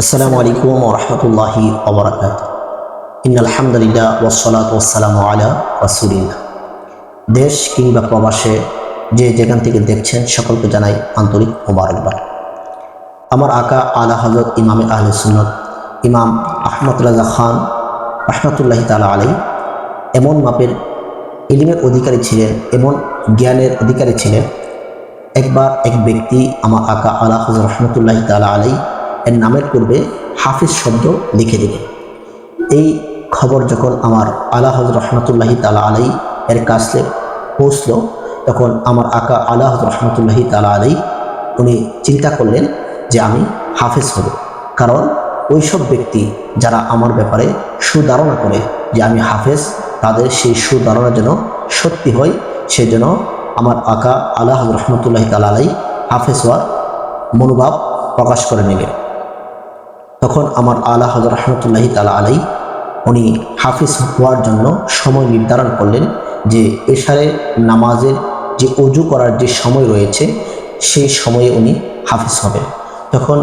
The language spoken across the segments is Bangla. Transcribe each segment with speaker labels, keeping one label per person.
Speaker 1: আসসালামু আলাইকুম রহমতুল্লাহি ওবরাকাত ইন আলহামদুলিল্লাহ ওসলাত ওসালাম আলা রাসুলিল্লাহ। দেশ কিংবা প্রবাসে যে যেখান থেকে দেখছেন, সকলকে জানাই আন্তরিক মোবারকবাদ। আমার আকা আলা হজরত ইমামে আহলে সুন্নত, ইমাম আহমদ রাজা খান রহমতুল্লাহি তালা আলাই এমন মাপের ইলিমের অধিকারী ছিলেন, এমন জ্ঞানের অধিকারী ছিলেন। একবার এক ব্যক্তি আমার আকা আলা হজর রহমতুল্লাহ তালা আলাই এর নামের পূর্বে হাফিজ শব্দ লিখে দিলেন এই খবর যখন আমার আলা হজর রহমতুল্লাহি তালা আলাই এর কাছে পৌঁছল, তখন আমার আকা আলা হজর রহমতুল্লাহি তালা আলাই উনি চিন্তা করলেন যে আমি হাফেজ হব। কারণ ওইসব ব্যক্তি যারা আমার ব্যাপারে সুধারণা করে যে আমি হাফেজ, তাদের সেই সুধারণা যেন সত্যি হয়, সেজন্য আমার আকা আল্লাহ রহমতুল্লাহ তালা আলাই হাফেজ হওয়ার মনোভাব প্রকাশ করে নিলেন। তখন আমার আল্লাহ হজর রহমতুল্লাহি তালা আলাই উনি হাফিজ হওয়ার জন্য সময় নির্ধারণ করলেন যে এশারে নামাজের যে অজু করার যে সময় রয়েছে, সেই সময়ে উনি হাফিজ হবেন। তখন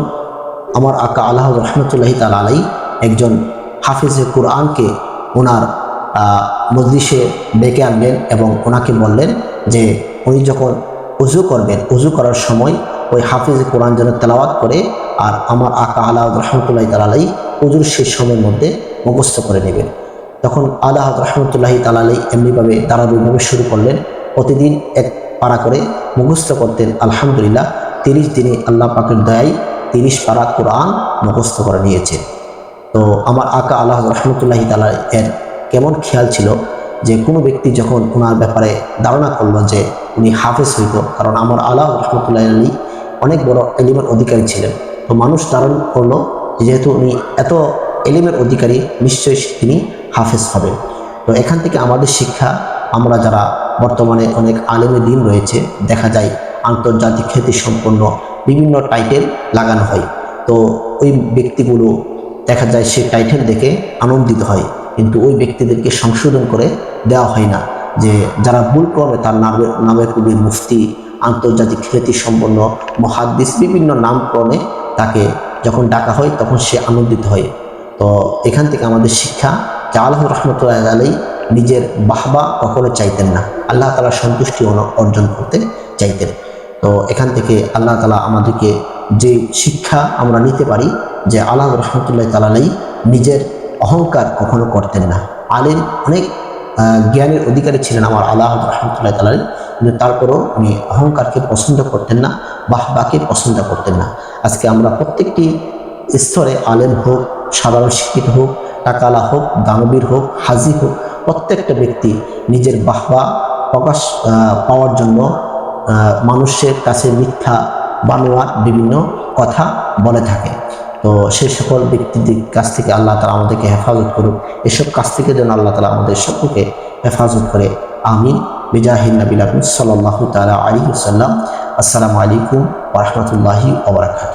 Speaker 1: আমার আকা আল্লাহ রহমতুল্লাহি তালা আলাই একজন হাফিজে কোরআনকে ওনার মজলিসে ডেকে আনলেন এবং ওনাকে বললেন যে, উনি যখন উজু করবেন উজু করার সময় ওই হাফিজ কোরআন যেন তেলাওয়াত করে আর আমার আকা আলাহ রহমতুল্লাহ তালাই উজুর শেষ সময়ের মধ্যে মুখস্থ করে নেবেন। তখন আল্লাহ রহমতুল্লাহি তালাই এমনিভাবে দাঁড়াবইভাবে শুরু করলেন। প্রতিদিন এক পাড়া করে মুখস্থ করতেন। আলহামদুলিল্লাহ, তিরিশ দিনে আল্লাহ পাকের দয়াই তিরিশ পাড়া কোরআন মুখস্থ করে নিয়েছেন। তো আমার আকা আল্লাহ রহমতুল্লাহি তালা এর কেমন খেয়াল ছিল যে কোনো ব্যক্তি যখন ওনার ব্যাপারে ধারণা করল যে উনি হাফেজ হইত কারণ আমার আল্লাহ রহমতুল্লাহ আলী অনেক বড় এলিমের অধিকারী ছিলেন। তো মানুষ ধারণ করল যেহেতু উনি এত এলিমের অধিকারী, নিশ্চয়ই তিনি হাফেজ হবেন। তো এখান থেকে আমাদের শিক্ষা, আমরা যারা বর্তমানে অনেক আলেমের দিন রয়েছে, দেখা যায় আন্তর্জাতিক খ্যাতি সম্পন্ন বিভিন্ন টাইটেল লাগানো হয়। তো ওই ব্যক্তিগুলো দেখা যায় সে টাইটেল দেখে আনন্দিত হয়, কিন্তু ওই ব্যক্তিদেরকে সংশোধন করে দেওয়া হয় না যে যারা ভুল ক্রমে তার নামের নামের কবি মুফতি আন্তর্জাতিক খ্যাতি সম্পন্ন মহাদ্দিস বিভিন্ন নামক্রমে তাকে যখন ডাকা হয়, তখন সে আনন্দিত হয়। তো এখান থেকে আমাদের শিক্ষা, যে আল্লাহ রহমতুল্লাহ আলাই নিজের বাহবা কখনো চাইতেন না। আল্লাহ তালা সন্তুষ্টি অর্জন করতে চাইতেন। তো এখান থেকে আল্লাহ তালা আমাদেরকে যে শিক্ষা আমরা নিতে পারি, যে আল্লাহ রহমতুল্লাহ তালাই নিজের অহংকার কখনো করতেন না। আলেম অনেক জ্ঞানের অধিকারী ছিলেন আমার আল্লাহ রহমতুল্লাহ তালাই কিন্তু তারপরও উনি অহংকারকে পছন্দ করতেন না বাহ বাহবাকে পছন্দ করতেন না। আজকে আমরা প্রত্যেকটি স্তরে আলেম হোক, সাধারণ শিক্ষিত হোক, টাকালা হোক, দানবীর হোক, হাজি হোক, প্রত্যেকটা ব্যক্তি নিজের বাহবা প্রকাশ পাওয়ার জন্য মানুষের কাছে মিথ্যা বানোয়ার বিভিন্ন কথা বলে থাকে। তো সেই সকল ব্যক্তিদের কাছ থেকে আল্লাহ তালা আমাদেরকে হেফাজত করুক। এসব কাছ থেকে যেন আল্লাহ তালা আমাদের সকলকে হেফাজত করে। আমি বিজাহিন নবিল সাল্লাহ তালা আলী সাল্লাম আসসালামু আলাইকুম ওরহমতুল্লাহি ওবরাকাত